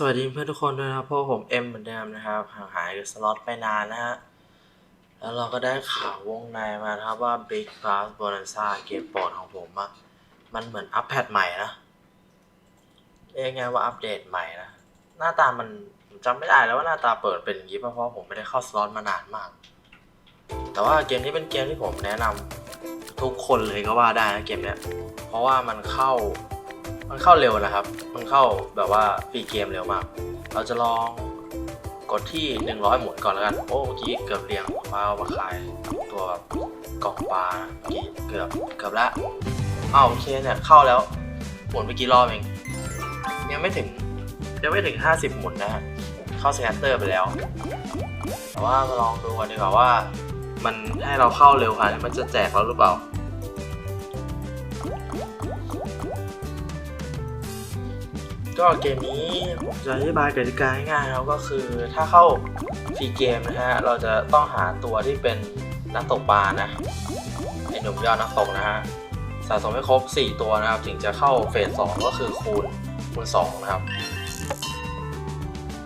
สวัสดีเพื่อนทุกคนด้วยนะครับพราะผมเอ็มเหมือนเดิมนะครับห่างหายกับสล็อตไปนานนะฮะแล้วเราก็ได้ข่าววงในมานะครับว่า Big Bass Bonanza เกมโปรดของผมอะมันเหมือนอัปเดตใหม่นะเรียกไงว่าอัปเดตใหม่นะ หน้าตามันจำไม่ได้แล้วว่าหน้าตาเปิดเป็นอย่างนี้เพราะผมไม่ได้เข้าสล็อตมานานมาก แต่ว่าเกมนี้เป็นเกมที่ผมแนะนำทุกคนเลยก็ว่าได้นะเกมเนี้ยเพราะว่ามันเข้า มันเข้าเร็วนะครับ มันเข้าแบบว่าฟรีเกมเร็วมาก เราจะลองกดที่ 100 หมุนก่อนแล้วกัน โอ้เมื่อกี้เกือบเรียงปลามาขายตัวแบบกล่องปลาเมื่อกี้เกือบเกือบละอ้าวโอเคเนี่ยเข้าแล้ว หมุนไปกี่รอบเองยังไม่ถึงยังไม่ถึง 50 หมุนนะฮะเข้าสแกนเตอร์ไปแล้ว แต่ว่ามาลองดูกันดีกว่าว่า มันให้เราเข้าเร็วขนาดนี้มันจะแจกเราหรือเปล่า ก็เกมนี้ผมจะอธิบายกติกาง่ายครับก็คือถ้าเข้าฟรีเกมนะฮะเราจะต้องหาตัวที่เป็นนักตกปลานะไอหนุ่มยอดนักตกนะฮะสะสมให้ครบ 4 ตัวนะครับ ถึงจะเข้าเฟส2ก็คือคูณคูณ2นะครับ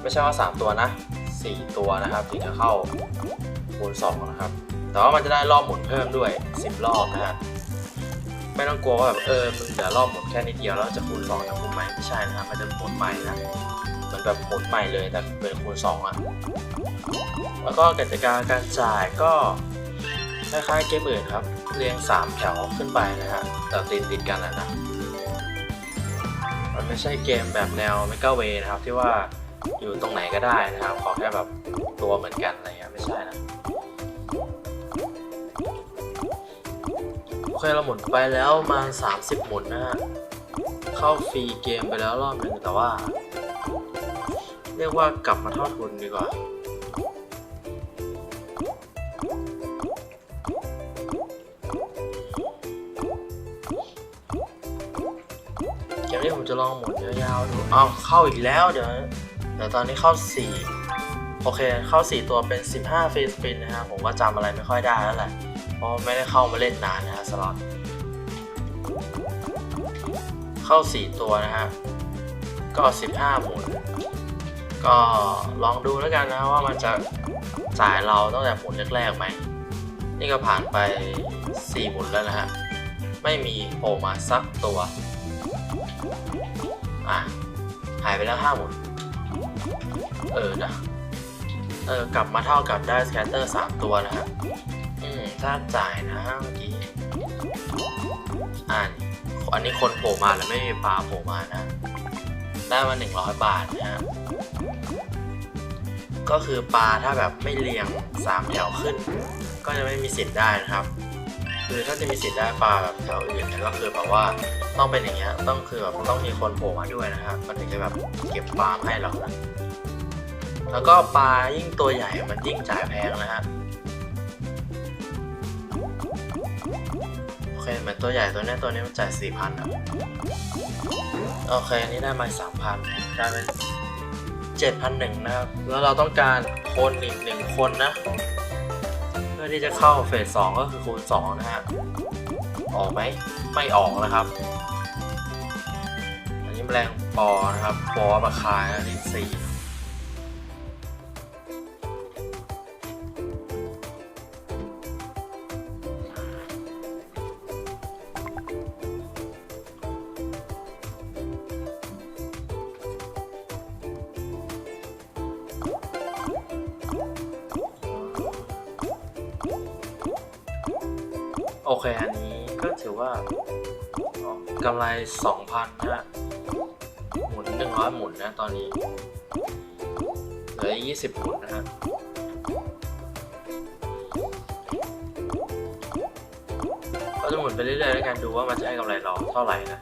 ไม่ใช่ว่า 3 ตัวนะ 4 ตัวนะครับ ถึงจะเข้าคูณ2นะครับ แต่ว่ามันจะได้รอบหมุนเพิ่มด้วย 10 รอบนะฮะ ไม่ต้องกลัวว่าแบบเออมึงเดี๋ยวรอบหมุนแค่นิดเดียวแล้วจะคูณสองอย่างคูณใหมไม่ใช่นะครับมันจะหมุนใหม่นะเหมือนแบบหมุนใหม่เลยแต่เป็นคูณสองอะแล้วก็กติกาการจ่ายก็คล้ายๆเกมอื่นครับ เรียง 3 แถวขึ้นไปนะฮะแต่ติดติดกันแหละนะมันไม่ใช่เกมแบบแนวเมกาเวนะครับที่ว่าอยู่ตรงไหนก็ได้นะครับ ขอแค่แบบตัวเหมือนกันอะไรเงี้ยไม่ใช่นะ เคเราหมุนไปแล้วมา 30 หมุนนะฮะ เข้าฟรีเกมไปแล้วรอบหนึ่งแต่ว่า เรียกว่ากลับมาเท่าทุนดีกว่า เกมนี้ผมจะลองหมุนยาวๆดูเอาเข้าอีกแล้วเดี๋ยวเดี๋ยวตอนนี้เข้า 4 โอเคเข้า 4 ตัวเป็น 15ฟรีสปินนะฮะผมก็จำอะไรไม่ค่อยได้แล้วแหละ ราะไม่ได้เข้ามาเล่นนานนะฮะสล็อตเข้า 4 ตัวนะฮะก็ 15 หมุน ก็ลองดูแล้วกันนะว่ามันจะจ่ายเราตั้งแต่หมุนแรกๆไหม นี่ก็ผ่านไป 4 หมุนแล้วนะฮะ ไม่มีโผล่มาสักตัว อะ หายไปแล้ว 5 หมุน เออนะเออกลับมาเท่ากับได้สแคตเตอร์ 3 ตัวนะฮะ ถ้าจ่ายนะเมื่อกี้อ่านอันนี้คนโผล่มาแล้วไม่มีปลาโผล่มานะ ได้มา100บาทนะก็คือปลาถ้าแบบไม่เรียง3แถวขึ้น ก็จะไม่มีสิทธิ์ได้นะครับ คือถ้าจะมีสิทธิ์ได้ปลาแบบแถวอื่นเนี่ยก็คือแบบว่าต้องเป็นอย่างเงี้ยต้องคือแบบต้องมีคนโผล่มาด้วยนะครับมันถึงจะแบบเก็บปลามาให้เรานะแล้วก็ปลายิ่งตัวใหญ่มันยิ่งจ่ายแพงนะฮะ เคเหมือนตัวใหญ่ตัวนี้ตัวนี้มันจ่ายสี่พันครับ โอเคอันนี้ได้มาสามพันกลายเป็นเจ็ดพันหนึ่งนะครับ แล้วเราต้องการคนอีกหนึ่งคนนะ เพื่อที่จะเข้าเฟสสองก็คือคูณสองนะฮะ ออกไหม ไม่ออกนะครับ อันนี้แมลงปอนะครับ ปอมาคายอันนี้สี่ อเค อันนี้ก็ถือว่ากำไร 2,000นะฮะหมุน100หมุนนะตอนนี้ เหลือ 20 หมุนนะฮะก็จะหมุนไปเรื่อยๆแล้วกันดูว่ามันจะให้กำไรเราเท่าไหร่นะ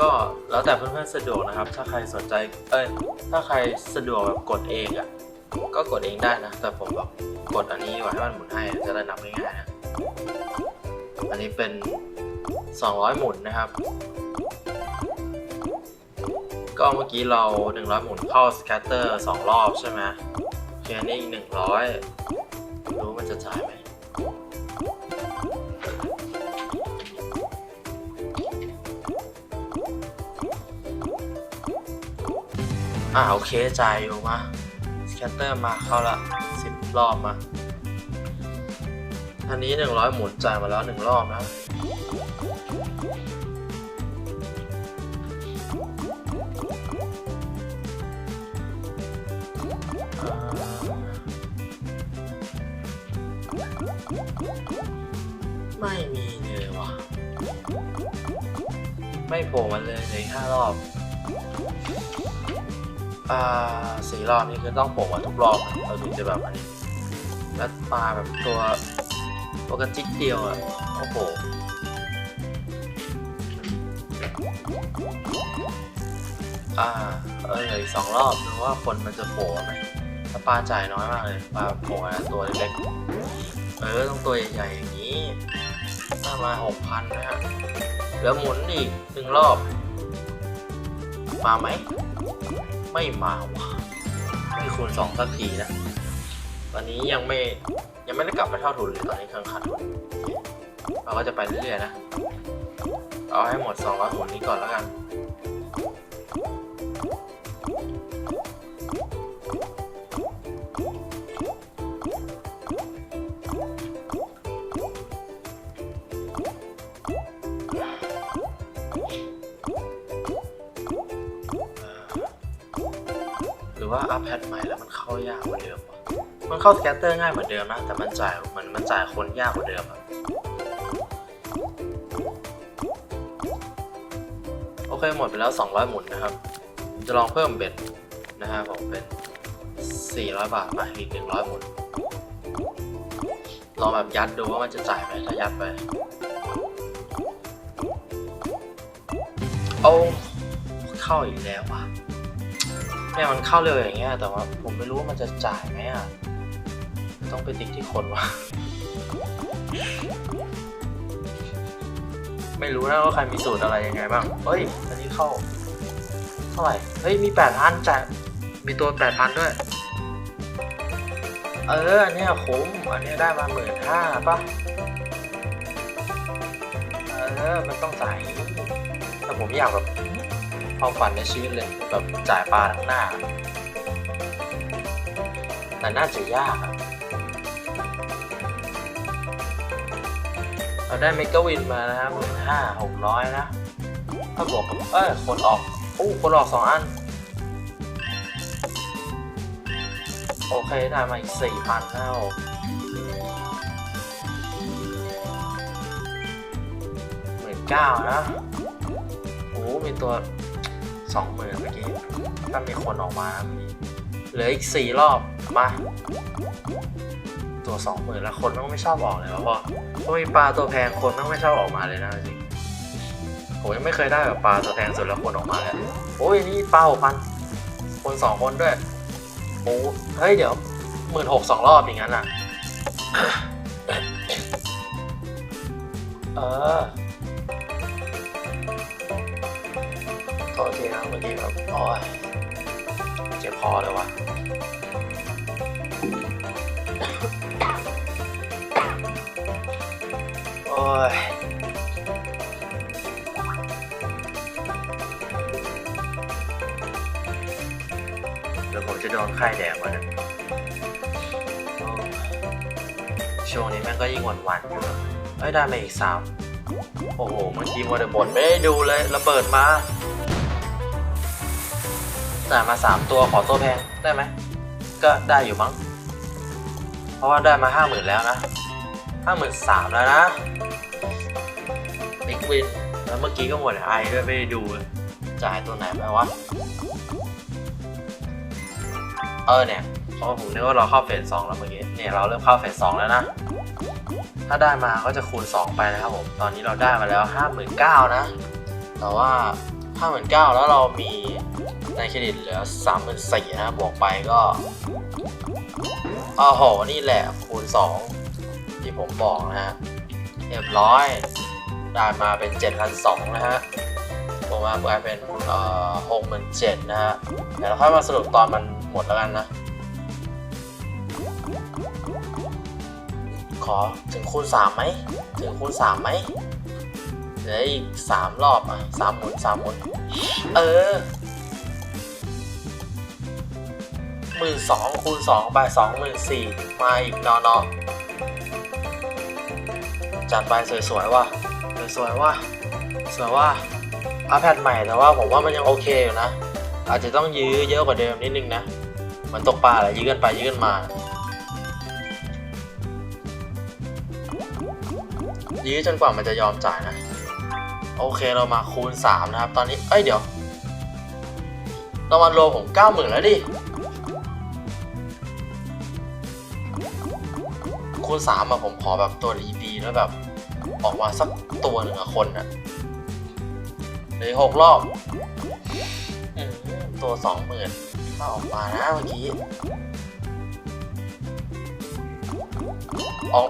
ก็แล้วแต่เพื่อนๆสะดวกนะครับ ถ้าใครสนใจ เอ้ย ถ้าใครสะดวกแบบกดเองอะก็กดเองได้นะ แต่ผมแบบก กดอันนี้ว่ให้มันหมุนให้จะได้นับง่ายๆนะอันนี้เป็น 200 หมุนนะครับ ก็เมื่อกี้เรา 100 หมุนเข้าสแคตเตอร์2รอบใช่ไหมแค่นี้อีก100 รู้มันจะจ่ายไหมอ่าโอเคใจอยู่มาสแคตเตอร์มาเข้าละ รอบมา อันนี้หนึ่งร้อยหมุนจ่ายมาแล้วหนึ่งรอบนะ ไม่มีเลยว่ะ ไม่โผล่มาเลยเลยห้ารอบ อ่าสี่รอบนี่คือต้องโผล่มาทุกรอบเราถึงจะแบบอันนี้ แล้วปลาแบบตัวตัวกระจิกเดียวอะโอ้โหอ่าเออเลืออีกสองรอบดูว่าคนมันจะโผล่ไหมถ้าปลาจ่ายน้อยมากเลยปลาโผล่ตัวเล็กเออต้องตัวใหญ่ๆอย่างนี้ถ้ามาหกพันนะฮะแล้วหมุนอีกหนึ่งรอบ มาไหม ไม่มาว่ะไม่คูณสองสักทีนะ ตอนนี้ยังไม่ยังไม่ได้กลับมาเท่าทุนเลยตอนนี้เครื่องขาดทุนเราก็จะไปเรื่อยๆนะ เอาให้หมด200หมุนนี้ก่อนแล้วกันหรือว่าอัพแพทใหม่แล้วมันเข้ายากกว่าเดิมวะ มันเข้าสแกตเตอร์ง่ายเหมือนเดิมนะ แต่มันจ่ายเหมือนมันจ่ายคนยากกว่าเดิมอะโอเคหมดไปแล้ว 200 หมุนนะครับ จะลองเพิ่มเบ็ดนะฮะผมเป็น 400 บาทมาอีก 100 หมุน ลองแบบยัดดูว่ามันจะจ่ายไหมถ้ายัดไป เอาเข้าอีกแล้วว่ะเนี่ยมันเข้าเร็วอย่างเงี้ยแต่ว่าผมไม่รู้ว่ามันจะจ่ายไหมอะ ต้องไปติดที่คนวะ ไม่รู้นะว่าใครมีสูตรอะไรยังไงบ้าง เฮ้ย อันนี้เข้า เท่าไหร่ เฮ้ย มีแปดพันจ่ายมีตัวแปดพันด้วย เออ อันเนี้ยคุ้ม อันเนี้ยได้มาหมื่นห้าป่ะ เออ มันต้องจ่ายแต่ผมอยากแบบความฝันในชีวิตเลยแบบจ่ายปลาทั้งหน้าแต่น่าจะยากอะ เราได้เมกะวินมานะครับหมื่นห้าหกร้อยนะถ้าบวกกับเอ้ยคนออกอู้คนออกสองอัน โอเค ได้มาอีกสี่พันแล้วหมื่นเก้านะโอ้มีตัวสองหมื่นเมื่อกี้ถ้ามีคนออกมาเหลืออีกสี่รอบ มา ตัวสองหมื่นแล้วคนต้องไม่ชอบออกเลยวะเพราะเพราะมีปลาตัวแพงคนต้องไม่ชอบออกมาเลยนะจริงผมยังไม่เคยได้แบบปลาตัวแพงสุดแล้วคนออกมาเลยโอ้ยนี่ปลาหกพันคนสองคนด้วยโอ้เฮ้ยเดี๋ยวหมื่นหกสองรอบอย่างนั้นอะเออโทษทีนะเมื่อกี้แบบโอ้ยเจ็บคอเลยวะ ยเดี๋ยวผมจะโดนไข้แดงวะเนี่ยช่วงนี้แม่งก็ยิ่งหวันๆอยู่นะเอ้ยได้มาอีกสามโอ้โห เมื่อกี้มัวแต่บ่นไม่ได้ดูเลยระเบิดมาจ่ายมาสามตัวขอตัวแพงได้ไหม ก็ได้อยู่มั้ง เพราะว่าได้มาห้าหมื่นแล้วนะ ห้าหมื่นสามแล้วนะบิ๊กวินแล้วเมื่อกี้ก็หมดไอด้วยไม่ได้ดู จ่ายตัวไหนไปวะ เออเนี่ยเพราะผมนึกว่าเราเข้าเฟสสองแล้วเมื่อกี้ เนี่ยเราเริ่มเข้าเฟสสองแล้วนะ ถ้าได้มาก็จะคูณ 2 ไปนะครับผม ตอนนี้เราได้มาแล้ว 59,000นะ แต่ว่า 59,000 แล้วเรามีในเครดิตเหลือ 34,000นะบวกไปก็อ้โหนี่แหละคูณ 2 ที่ผมบอกนะฮะเรียบร้อยได้มาเป็น 7,200นะฮะบวกมากลายเป็นเอ่อ67,000นะฮะเดี๋ยวเราค่อยมาสรุปตอนมันหมดแล้วกันนะ ขอถึงคูณสามไหมถึงคูณสามไหมเหลืออีกสามรอบอะสามหมุนสามหมุนเออหมื่นสองคูณสองไปสองหมื่นสี่มาอีกนาะเนาะ จัดไปสวยๆว่ะสวยๆว่ะสวยว่ะอัพแพดใหม่แต่ว่าผมว่ามันยังโอเคอยู่นะ อาจจะต้องยื้อเยอะกว่าเดิมนิดนึงนะเหมือนตกปลาแหละยื้อกันไปยื้อกันมา ยื้อจนกว่ามันจะยอมจ่ายนะ โอเคเรามาคูณ 3 นะครับ ตอนนี้ เอ้ยเดี๋ยวรางวัลรวมผม9 0,000แล้วดิคูณ3อะผมขอแบบตัวดีๆแล้วแบบ ออกมาสักตัวหนึ่งอะคนอะเลยหกรอบตัวสองหมื่นถ้าออกมานะเมื่อกี้ออก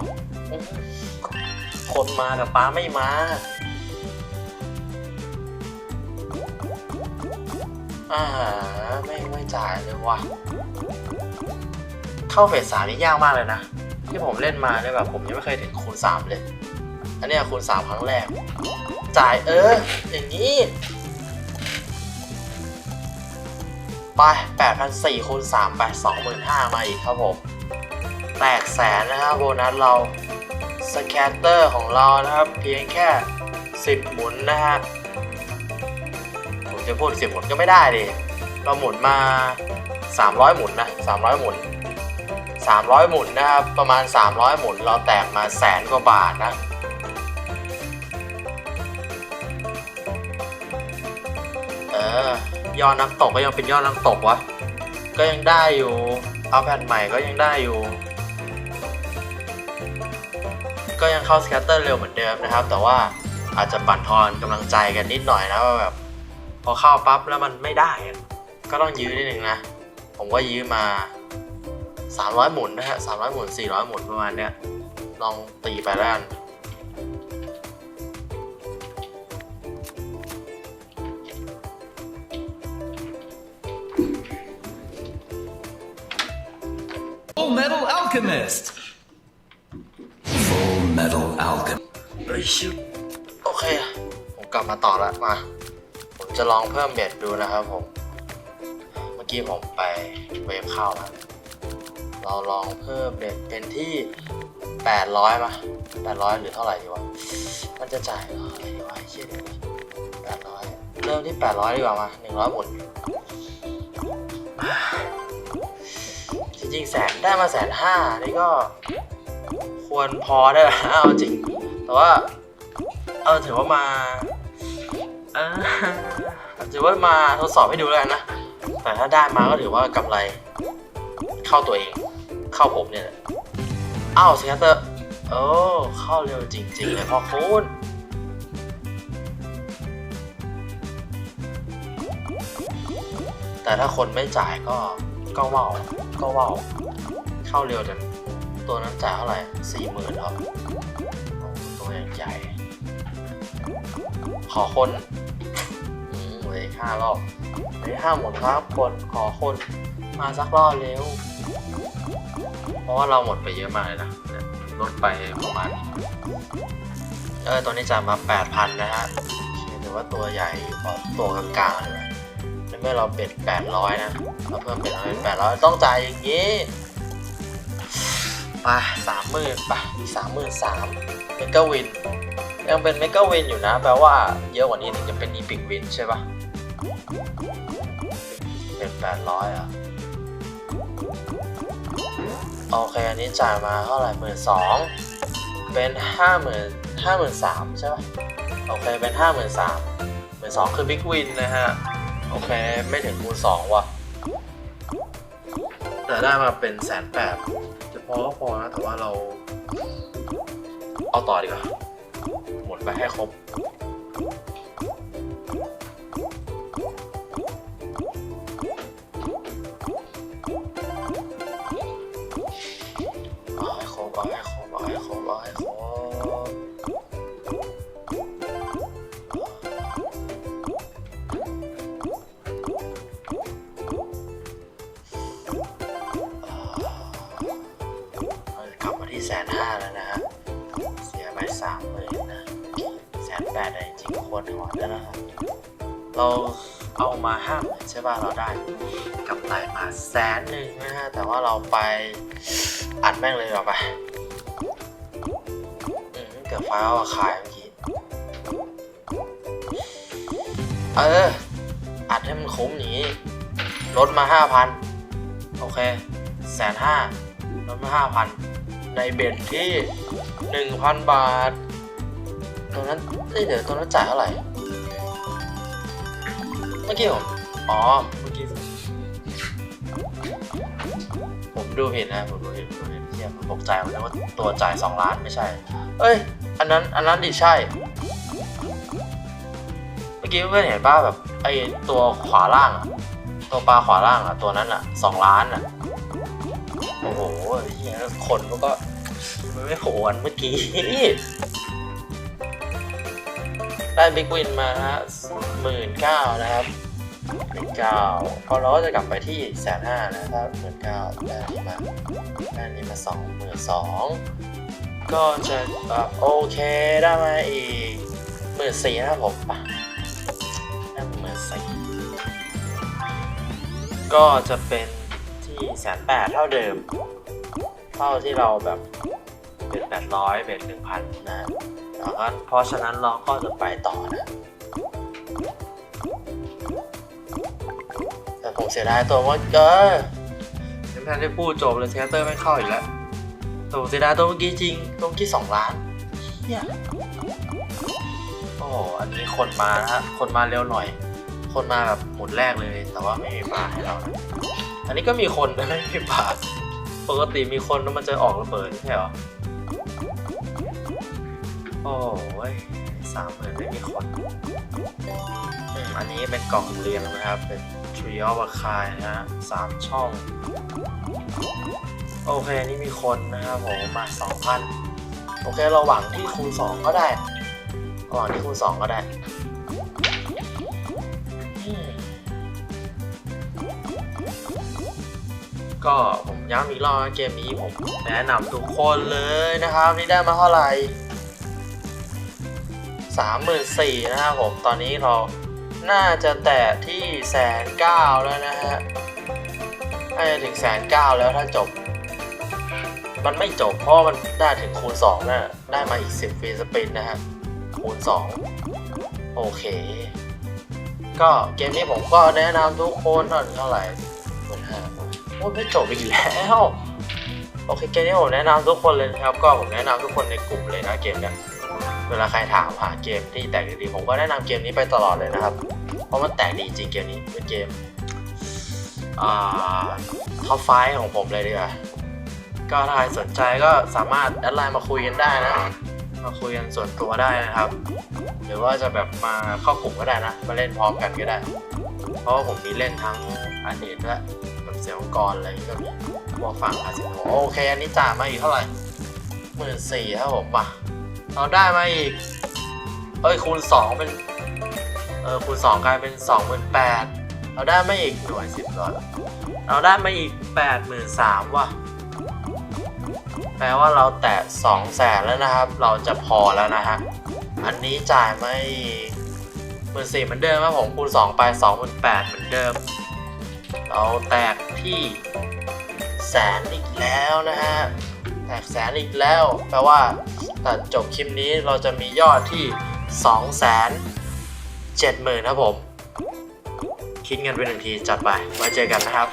คนมากับป้าไม่มาอ่าไม่ไม่จ่ายเลยว่ะ เข้าเฟสสามนี่ยากมากเลยนะ ที่ผมเล่นมาเนี่ยแบบผมยังไม่เคยถึงคูณสามเลย อันนี้คูณสามครั้งแรก จ่ายเออ อย่างนี้ ไปแปดพันสี่คูณสามไปสองหมื่นห้ามาอีกครับผม แตกแสนนะครับโบนัสเราสแคตเตอร์ของเรานะครับ เพียงแค่10หมุนนะฮะผมจะพูด10หมุนก็ไม่ได้ดิเราหมุนมา 300 หมุนนะ 300 หมุน 300 หมุนนะครับ ประมาณ 300 หมุน เราแตกมาแสนกว่าบาทนะ ออยอดนักตกก็ยังเป็นยอดนักตกวะ ก็ยังได้อยู่ เอาแผ่นใหม่ก็ยังได้อยู่ ก็ยังเข้าสแคตเตอร์เร็วเหมือนเดิมนะครับ แต่ว่าอาจจะบั่นทอนกำลังใจกันนิดหน่อยนะว่าแบบพอเข้าปั๊บแล้วมันไม่ได้ ก็ต้องยื้อนิดนึงนะ ผมก็ยื้อมา 300 หมุนนะฮะ300 หมุน 400 หมุนประมาณเนี้ยลองตีไปแล้วกัน Metal Alchemist. Full Metal Alchemist. เฮ้ยชิบโอเค ผมกลับมาต่อแล้วมา ผมจะลองเพิ่มเบ็ดดูนะครับผม เมื่อกี้ผมไปเวฟเข้าแล้วเราลองเพิ่มเบ็ดเป็นที่ 800มา800 หรือเท่าไหร่ดีวะ มันจะจ่ายเท่าไหร่ดีวะไอ้เชี่ยเดี๋ยวนะ800 เริ่มที่ 800 ดีกว่ามา100หมุนจ ริงแสนได้มาแสนห้านี่ก็ควรพอได้แล้วเอาจริง แต่ว่า เออถือว่ามาเออถือว่ามาทดสอบให้ดูแล้วกันนะ แต่ถ้าได้มาก็ถือว่ากำไร เข้าตัวเอง เข้าผมเนี่ยแหละอ้าวสแคตเตอร์โอ้เข้าเร็วจริงๆเลยพ่อคุณแต่ถ้าคนไม่จ่ายก็ก็ว่า ก็ว่าวเข้าเร็วแต่ตัวนั้นจ่ายเท่าไหร่สี่หมื่นแล้วโอ้ตัวใหญ่ ขอคนอืมเหลยห้ารอบเหลยห้าหมุนครับคนขอคนมาสักรอบเร็ว เพราะว่าเราหมดไปเยอะมากเลยนะลดไปประมาณเออตัวนี้จ่ายมา 8,000 นะฮะถือว่าตัวใหญ่พอตัวกลางๆเลย เมื่อเราเบ็ด800นะเราเพิ่มเบ็ดเป็น800ต้องจ่ายอย่างนี้ไปสามหมื่นไปอีกสามหมื่นสามเมกาวิน ยังเป็นเมกาวินอยู่นะ แปลว่าเยอะกว่านี้ถึงจะเป็นอีพิกวินใช่ปะเป็นแปดร้อยอะโอเคอันนี้จ่ายมาเท่าไหร่หมื่นสองเป็นห้าหมื่นห้าหมื่นสามใช่ปะโอเคเป็นห้าหมื่นสามหมื่นสองคือบิ๊กวินนะฮะ โอเค ไม่ถึงคูณสองว่ะ แต่ได้มาเป็นแสนแปดจะพอก็พอนะ แต่ว่าเรา เอาต่อดีกว่า หมดไปให้ครบ ใช่ป่ะเราได้กำไรมาแสนหนึ่งนะฮะแต่ว่าเราไปอัดแม่งเลยดีกว่าไปอืมเกือบฟ้าเอาขายเมื่อกี้เออ อัดให้มันคุ้มหนีลดมาห้าพันโอเคแสนห้าลดมาห้าพันในเบ็ดที่หนึ่งพันบาทตรงนั้นเดี๋ยวตรงนั้นจ่ายเท่าไหร่เมื่อกี้ผม อ๋อ เมื่อกี้ผมดูผิดนะ ผมดูผิดผมดูผิดเทียผมตกใจผมนึกว่าตัวจ่ายสองล้านไม่ใช่ เอ้ย อันนั้น อันนั้นดิใช่ เมื่อกี้เพื่อนเห็นป่ะแบบไอตัวขวาล่างอะตัวปลาขวาล่างอะตัวนั้นอะสองล้านอะโอ้โหเหี้ยคนมันก็มันไม่โผล่อันเมื่อกี้ ได้บิ๊กวินมาฮะหมื่นเก้านะครับ หมื่นเก้าพอเราก็จะกลับไปที่แสนห้านะถ้าหมื่นเก้าได้นี้มาได้นี้มาสองหมื่นสองก็จะแบบโอเคได้มาอีกหมื่นสี่นะครับผมปะได้หมื่นสี่ก็จะเป็นที่แสนแปดเท่าเดิม เท่าที่เราแบบเป็นแปดร้อยเป็นหนึ่งพันนะแล้วก็เพราะฉะนั้นเราก็จะไปต่อนะ เสียดายตัวว่าเกอร์ยังไม่ทันได้พูดจบเลยเทเตอร์ไม่เข้าอีกแล้วต่ผมเสียดายตัวเมื่อกี้จริงตัวเมื่อกี้สองล้านเฮียโอ้อันนี้คนมานะฮะคนมาเร็วหน่อย คนมาแบบหมุนแรกเลย แต่ว่าไม่มีปลาให้เรานะอันนี้ก็มีคนแต่ไม่มีปลาปกติมีคนแล้วมันจะออกระเบิดใช่หรอโอ้ยสามหมื่นไม่มีคนอืมอันนี้เป็นกล่องเรียงนะครับเป็น Tree of a k a i นะฮะสามช่อง โอเค นี่มีคนนะครับผมมาสองพันโอเค เราหวังที่คูณสองก็ได้หวังที่คูณสองก็ได้ก็ผมย้ำอีกรอบนะเกมนี้ผมแนะนำทุกคนเลยนะครับ นี่ได้มาเท่าไหร่สามหมื่นสี่นะครับผมตอนนี้เรา น่าจะแตะที่แสนเก้าแล้วนะฮะน่าจะถึงแสนเก้าแล้วถ้าจบ มันไม่จบเพราะมันได้ถึงคูณสองนะได้มาอีกสิบฟรีสปินนะฮะ คูณสองโอเค ก็เกมนี้ผมก็แนะนำทุกคนเท่าเท่าไหร่หมื่นห้าโอ้ยไม่จบอีกแล้วโอเคเกมนี้ผมแนะนำทุกคนเลยนะครับ ก็ผมแนะนำทุกคนในกลุ่มเลยนะเกมเนี้ย เวลาใครถามหาเกมที่แตกดีๆผมก็แนะนำเกมนี้ไปตลอดเลยนะครับ เพราะมันแตกดีจริงเกมนี้เป็นเกมท็อปไฟของผมเลยดีกว่าก็ถ้าใครสนใจก็สามารถแอดไลน์มาคุยกันได้นะ มาคุยกันส่วนตัวได้นะครับ หรือว่าจะแบบมาเข้ากลุ่มก็ได้นะ มาเล่นพร้อมกันก็ได้ เพราะว่าผมมีเล่นทั้งอันเดดและแบบเสียงกรอะไรก็มีพวกฝั่งอาซิโนโอเค อันนี้จ่ายมาอีกเท่าไหร่หมื่นสี่ครับผมมา เราได้มาอีก เอ้ยคูณสองเป็น เออคูณสองกลายเป็นสองหมื่นแปดเราได้มาอีกหน่วยสิบก่อนเราได้มาอีกแปดหมื่นสามว่ะ แปลว่าเราแตะสองแสนแล้วนะครับ เราจะพอแล้วนะฮะ อันนี้จ่ายมาอีกหมื่นสี่เหมือนเดิมครับผมคูณสองไปสองหมื่นแปดเหมือนเดิม เราแตกที่แสนอีกแล้วนะฮะ แตกแสนอีกแล้ว แปลว่า ตัดจบคลิปนี้เราจะมียอดที่2 7 0 0 0 0ครับผม คิดเงินเป็นหนึ่งทีจัดไปไว้เจอกันนะครับ